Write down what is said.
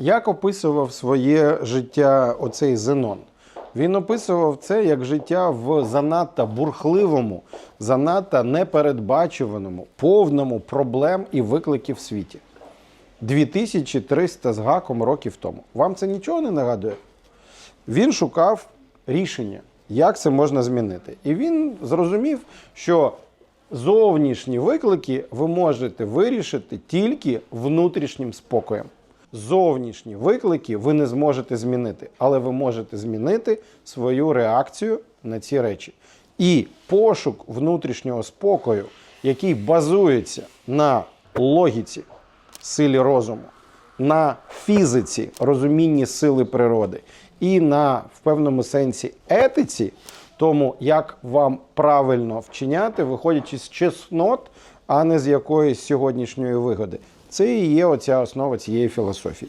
Як описував своє життя оцей Зенон? Він описував це як життя в занадто бурхливому, занадто непередбачуваному, повному проблем і викликів світі. 2300 з гаком років тому. Вам це нічого не нагадує? Він шукав рішення, як це можна змінити. І він зрозумів, що зовнішні виклики ви можете вирішити тільки внутрішнім спокоєм. Зовнішні виклики ви не зможете змінити, але ви можете змінити свою реакцію на ці речі. І пошук внутрішнього спокою, який базується на логіці, силі розуму, на фізиці, розумінні сили природи і на в певному сенсі етиці, тому як вам правильно вчиняти, виходячи з чеснот, а не з якоїсь сьогоднішньої вигоди. Це і є оця основа цієї філософії.